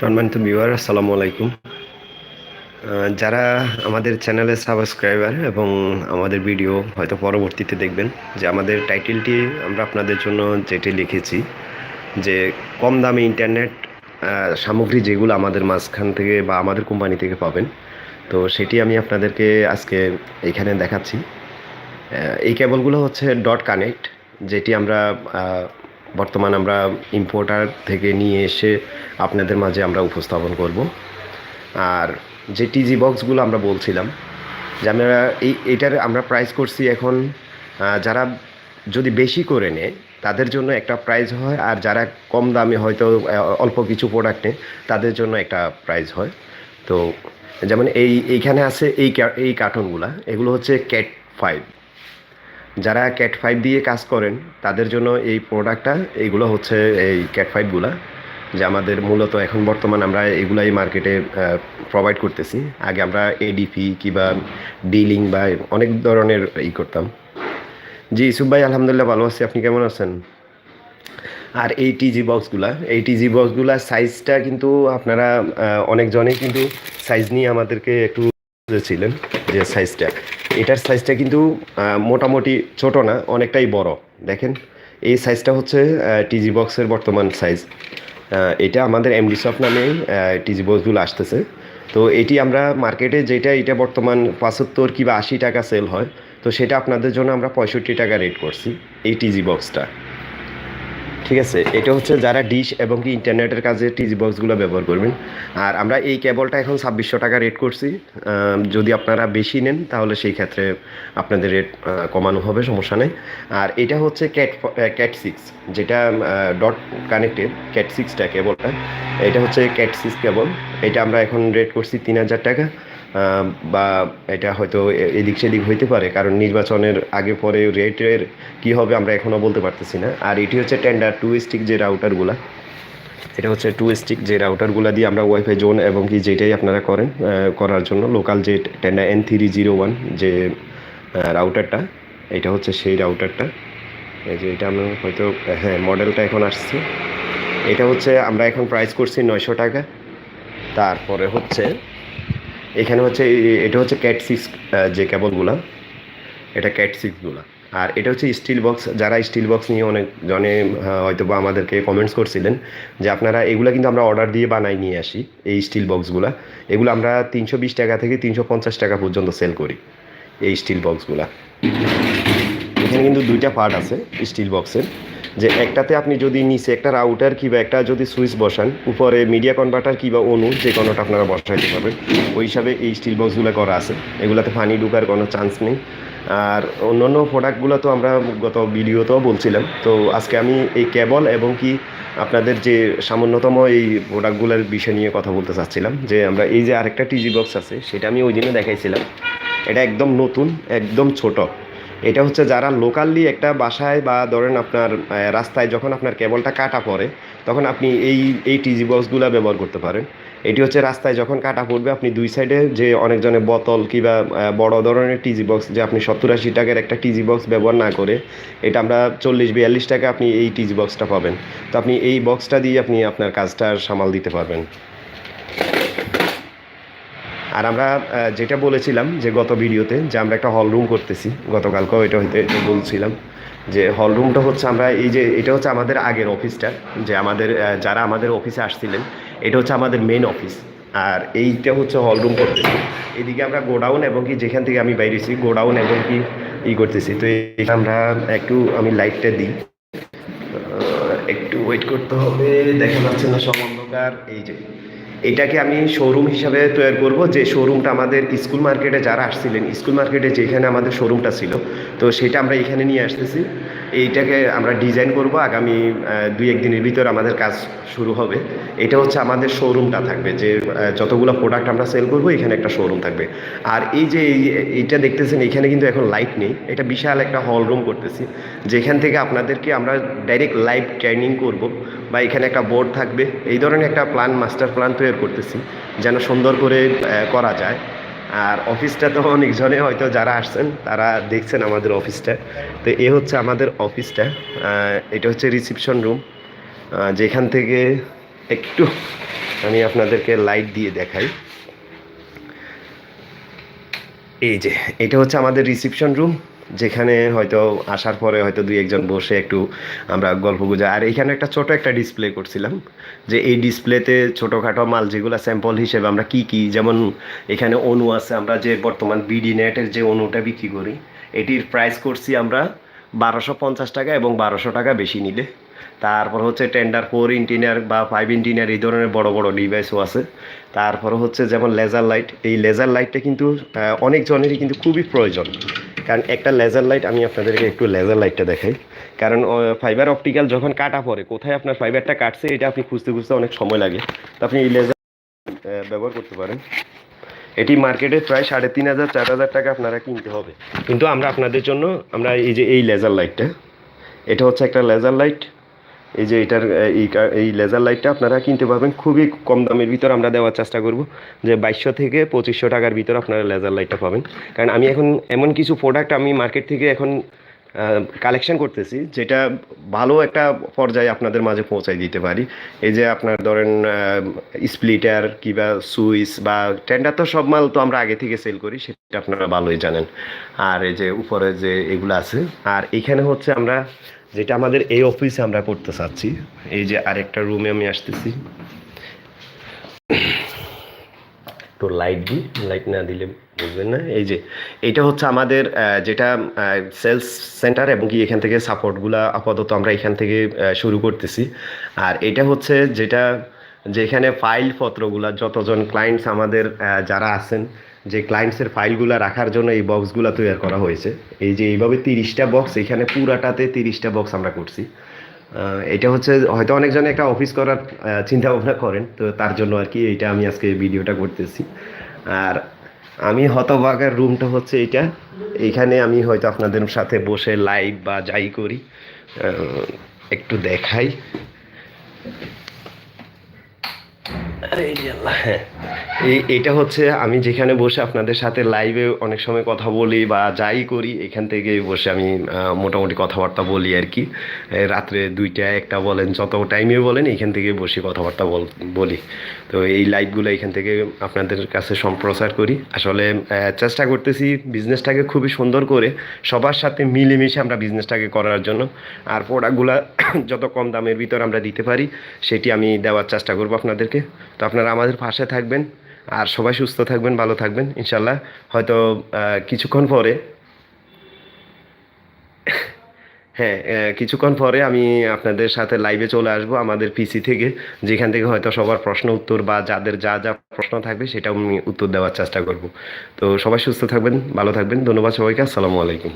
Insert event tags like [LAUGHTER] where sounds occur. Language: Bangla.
সম্মানিত ভিউয়ার, আসসালামু আলাইকুম। যারা আমাদের চ্যানেলে সাবস্ক্রাইবার এবং আমাদের ভিডিও হয়তো পরবর্তীতে দেখবেন, যে আমাদের টাইটেলটি আমরা আপনাদের জন্য যেটি লিখেছি, যে কম দামে ইন্টারনেট সামগ্রী যেগুলো আমাদের মাঝখান থেকে বা আমাদের কোম্পানি থেকে পাবেন, তো সেটি আমি আপনাদেরকে আজকে এখানে দেখাচ্ছি। এই কেবলগুলো হচ্ছে ডট কানেক্ট, যেটি আমরা বর্তমান আমরা ইম্পোর্টার থেকে নিয়ে এসে আপনাদের মাঝে আমরা উপস্থাপন করব। আর যে টিজি বক্সগুলো আমরা বলছিলাম, যে আমরা এই, এটার আমরা প্রাইস করছি এখন যারা যদি বেশি করে নেয়, তাদের জন্য একটা প্রাইস হয়, আর যারা কম দামে হয়তো অল্প কিছু প্রোডাক্ট তাদের জন্য একটা প্রাইস হয়। তো যেমন এই, এইখানে আছে এই এই কার্টুনগুলা এগুলো হচ্ছে ক্যাট ফাইভ যারা ক্যাট ফাইভ দিয়ে কাজ করেন, তাদের জন্য এই প্রোডাক্টটা এইগুলো হচ্ছে এই ক্যাট ফাইভগুলা যে আমাদের মূলত এখন বর্তমান আমরা এগুলাই মার্কেটে প্রোভাইড করতেছি। আগে আমরা এডিপি কিংবা ডিলিং বা অনেক ধরনের ই করতাম। জি, ইসুফ ভাই, আলহামদুলিল্লাহ ভালো আছি। আপনি কেমন আছেন? আর এই টিজি বক্সগুলা এই টিজি বক্সগুলা সাইজটা কিন্তু আপনারা অনেকজনেই কিন্তু সাইজ নিয়ে আমাদেরকে একটু ছিলেন যে সাইজটা এটার সাইজটা কিন্তু মোটামুটি ছোট না, অনেকটাই বড়। দেখেন, এই সাইজটা হচ্ছে টিজি বক্সের বর্তমান সাইজ এটা আমাদের এমডি সফট নামে টিজি বক্সগুলো আসতেছে। তো এটি আমরা মার্কেটে যেটা, এটা বর্তমান পঁচাত্তর কিংবা আশি টাকা সেল হয়, তো সেটা আপনাদের জন্য আমরা পঁয়ষট্টি টাকা রেট করছি, এই টিজি বক্সটা ঠিক আছে, এটা হচ্ছে যারা ডিশ এবং কি ইন্টারনেটের কাজে টিজি বক্সগুলো ব্যবহার করবেন। আর আমরা এই কেবলটা এখন ছাব্বিশশো টাকা রেট করছি। যদি আপনারা বেশি নেন, তাহলে সেই ক্ষেত্রে আপনাদের রেট কমানো হবে, সমস্যা নেই। আর এটা হচ্ছে ক্যাট ক্যাট সিক্স যেটা ডট কানেক্টেড ক্যাট সিক্সটা কেবলটা এটা হচ্ছে ক্যাট সিক্স কেবল এটা আমরা এখন রেট করছি তিন হাজার টাকা। বা এটা হয়তো এদিক সেদিক হইতে পারে, কারণ নির্বাচনের আগে পরে রেটের কি হবে আমরা এখনও বলতে পারতেছি না। আর এটি হচ্ছে টেন্ডার টু স্টিক যে রাউটারগুলা এটা হচ্ছে টু স্টিক যে রাউটারগুলো দিয়ে আমরা ওয়াইফাই জোন এবং কি যেটাই আপনারা করেন করার জন্য লোকাল যে tender N three zero one যে রাউটারটা এটা হচ্ছে সেই রাউটারটা এই যে এটা আমরা হয়তো হ্যাঁ মডেলটা এখন আসছে। এটা হচ্ছে আমরা এখন প্রাইস করছি নয়শো টাকা। তারপরে হচ্ছে এখানে হচ্ছে, এটা হচ্ছে ক্যাট সিক্স যে কেবলগুলো এটা ক্যাট সিক্সগুলো আর এটা হচ্ছে স্টিল বক্স যারা স্টিল বক্স নিয়ে অনেক জনে হয়তো বা আমাদেরকে কমেন্টস করছিলেন যে আপনারা এগুলো কিন্তু আমরা অর্ডার দিয়ে বানাই নিয়ে আসি, এই স্টিল বক্সগুলো এগুলো আমরা তিনশো বিশ টাকা থেকে তিনশো পঞ্চাশ টাকা পর্যন্ত সেল করি, এই স্টিল বক্সগুলা এখানে কিন্তু দুইটা পার্ট আছে স্টিল বক্সের যে একটাতে আপনি যদি নিচে একটা রাউটার কিংবা একটা যদি সুইচ বসান, উপরে মিডিয়া কনভার্টার কিংবা অনু যে কোনোটা আপনারা বসাইতে পারবেন, ওই হিসাবে এই স্টিল বক্সগুলো করা আছে। এগুলাতে পানি ঢুকার কোনো চান্স নেই। আর অন্যান্য প্রোডাক্টগুলো তো আমরা গত ভিডিওতেও বলছিলাম। তো আজকে আমি এই কেবল এবং কি আপনাদের যে সামান্যতম এই প্রোডাক্টগুলোর বিষয় নিয়ে কথা বলতে চাচ্ছিলাম, যে আমরা এই যে আরেকটা টিজি বক্স আছে, সেটা আমি ওই দিনে দেখাইছিলাম। এটা একদম নতুন, একদম ছোট। এটা হচ্ছে যারা লোকালি একটা বাসায় বা ধরেন আপনার রাস্তায় যখন আপনার কেবলটা কাটা পড়ে, তখন আপনি এই এই টিজি বক্সগুলো ব্যবহার করতে পারেন। এটি হচ্ছে রাস্তায় যখন কাটা পড়বে, আপনি দুই সাইডে যে অনেকজনের বোতল কিংবা বড় ধরনের টিজি বক্স যে আপনি সত্তর আশি টাকার একটা টিজি বক্স ব্যবহার না করে, এটা আমরা চল্লিশ বিয়াল্লিশ টাকা আপনি এই টিজি বক্সটা পাবেন। তো আপনি এই বক্সটা দিয়ে আপনি আপনার কাজটা সামাল দিতে পারবেন। আর আমরা যেটা বলেছিলাম যে গত ভিডিওতে যে আমরা একটা হল রুম করতেছি, গতকালকেও এটা হইতে এটা বলছিলাম যে হল রুমটা হচ্ছে আমরা এই যে, এটা হচ্ছে আমাদের আগের অফিসটা যে আমাদের যারা আমাদের অফিসে আসছিলেন, এটা হচ্ছে আমাদের মেন অফিস আর এইটা হচ্ছে হল রুম করতেছি। এদিকে আমরা গোডাউন এবং কি যেখান থেকে আমি বাইরেছি, গোডাউন এবং কি ই করতেছি। তো আমরা একটু, আমি লাইটটা দিই। একটু ওয়েট করতে হবে, দেখা যাচ্ছে না সব অন্ধকার। এই যে এটাকে আমি শোরুম হিসাবে তৈরি করব। যে শোরুমটা আমাদের স্কুল মার্কেটে যারা আসছিলেন স্কুল মার্কেটে যেখানে আমাদের শোরুমটা ছিল, তো সেটা আমরা এখানে নিয়ে আসতেছি। এইটাকে আমরা ডিজাইন করব। আগামী দুই একদিনের ভিতর আমাদের কাজ শুরু হবে। এটা হচ্ছে আমাদের শোরুমটা থাকবে। যে যতগুলো প্রোডাক্ট আমরা সেল করব, এখানে একটা শোরুম থাকবে। আর এই যে, এই- এইটা দেখতেছেন, এখানে কিন্তু এখন লাইট নেই। এটা বিশাল একটা হল রুম করতেছি। যেখান থেকে আপনাদেরকে আমরা ডাইরেক্ট লাইভ ট্রেনিং করব। বা এখানে একটা বোর্ড থাকবে। এই ধরনের একটা প্ল্যান মাস্টার প্ল্যান তৈরি করতেছি, যেন সুন্দর করে করা যায়। আর অফিসটা তো অনেকজনে হয়তো যারা আসছেন, তারা দেখছেন আমাদের অফিসটা তো এ হচ্ছে আমাদের অফিসটা এটা হচ্ছে রিসিপশন রুম যেখান থেকে একটু আমি আপনাদেরকে লাইট দিয়ে দেখাই। এই যে, এটা হচ্ছে আমাদের রিসিপশন রুম যেখানে হয়তো আসার পরে হয়তো দুই একজন বসে একটু আমরা গল্প গুজা। আর এখানে একটা ছোট একটা ডিসপ্লে করছিলাম যে এই ডিসপ্লেতে ছোটোখাটো মাল যেগুলো স্যাম্পল হিসেবে আমরা কি কি যেমন এখানে অনু আছে আমরা যে বর্তমান বিডি নেটের যে অনুটা বিক্রি করি এটির প্রাইস করছি আমরা বারোশো পঞ্চাশ টাকা এবং বারোশো টাকা বেশি নিলে। তারপর হচ্ছে টেন্ডার ফোর ইঞ্জিনিয়ার বা ফাইভ ইঞ্জিনিয়ার এই ধরনের বড় বড় ডিভাইসও আছে। তারপর হচ্ছে যেমন লেজার লাইট এই লেজার লাইটটা কিন্তু আহ, অনেকজনেরই কিন্তু খুবই প্রয়োজন। কারণ একটা লেজার লাইট আমি আপনাদেরকে একটু লেজার লাইটটা দেখাই। কারণ ফাইবার অপটিক্যাল যখন কাটা পড়ে, কোথায় আপনার ফাইবারটা কাটছে, এটা আপনি খুঁজতে খুঁজতে অনেক সময় লাগে। তো আপনি এই লেজার ব্যবহার করতে পারেন। এটি মার্কেটে প্রায় সাড়ে তিন হাজার, চার হাজার টাকা আপনারা কিনতে হবে। কিন্তু আমরা আপনাদের জন্য, আমরা এই যে এই লেজার লাইটটা এটা হচ্ছে একটা লেজার লাইট এই যে এটার এই লেজার লাইটটা আপনারা কিনতে পারবেন। খুবই কম দামের ভিতর আমরা দেওয়ার চেষ্টা করব যে বাইশশো থেকে পঁচিশশো টাকার ভিতর আপনারা লেজার লাইটটা পাবেন। কারণ আমি এখন এমন কিছু প্রোডাক্ট আমি মার্কেট থেকে এখন কালেকশন করতেছি যেটা ভালো একটা পর্যায়ে আপনাদের মাঝে পৌঁছাই দিতে পারি। এই যে আপনার ধরেন স্প্লিটার কিবা সুইচ বা টেন্ডার তো সব মাল তো আমরা আগে থেকে সেল করি, সেটা আপনারা ভালোই জানেন। আর এই যে উপরে যে এগুলো আছে, আর এখানে হচ্ছে আমরা যেটা আমাদের এই অফিসে আমরা করতে চাচ্ছি। এই যে আরেকটা রুমে আমি আসতেছি। তো লাইট দিই লাইট না দিলে বুঝবেন না। এই যে, এটা হচ্ছে আমাদের যেটা সেলস সেন্টার এবং কি এখান থেকে সাপোর্টগুলো আপাতত আমরা এখান থেকে শুরু করতেছি। আর এটা হচ্ছে যেটা, যেখানে ফাইল পত্রগুলা, যতজন ক্লায়েন্টস আমাদের যারা আছেন যে ক্লায়েন্টসের ফাইলগুলো রাখার জন্য এই বক্সগুলো তৈরি করা হয়েছে। এই যে এইভাবে তিরিশটা বক্স এখানে পুরাটাতে তিরিশটা বক্স আমরা করছি। এটা হচ্ছে হয়তো অনেকজনে একটা অফিস করার চিন্তা ভাবনা করেন, তো তার জন্য আর কি এইটা আমি আজকে ভিডিওটা করতেছি। আর আমি হতবাগার রুমটা হচ্ছে এটা এখানে আমি হয়তো আপনাদের সাথে বসে লাইভ বা যাই করি। একটু দেখাই আরে এই যে আল্লাহ, হ্যাঁ। এটা হচ্ছে আমি যেখানে বসে আপনাদের সাথে লাইভে অনেক সময় কথা বলি বা যাই করি, এখান থেকে বসে আমি মোটামুটি কথাবার্তা বলি আর কি। রাত্রে দুইটা, একটা বলেন, যত টাইমে বলেন, এখান থেকে বসে কথাবার্তা বল, বলি। তো এই লাইভগুলো এখান থেকে আপনাদের কাছে সম্প্রচার করি। আসলে চেষ্টা করতেছি বিজনেসটাকে খুবই সুন্দর করে সবার সাথে মিলেমিশে আমরা বিজনেসটাকে করার জন্য। আর প্রোডাক্টগুলো [COUGHS] যত কম দামের ভিতর আমরা দিতে পারি, সেটি আমি দেওয়ার চেষ্টা করব আপনাদেরকে। তো আপনারা আমাদের পাশে থাকবেন আর সবাই সুস্থ থাকবেন, ভালো থাকবেন ইনশাল্লাহ হয়তো কিছুক্ষণ পরে হ্যাঁ কিছুক্ষণ পরে আমি আপনাদের সাথে লাইভে চলে আসব আমাদের পিসি থেকে, যেখান থেকে হয়তো সবার প্রশ্ন উত্তর বা যাদের যা যা প্রশ্ন থাকবে সেটাও আমি উত্তর দেওয়ার চেষ্টা করব। তো সবাই সুস্থ থাকবেন, ভালো থাকবেন, ধন্যবাদ সবাইকে, আসসালামু আলাইকুম।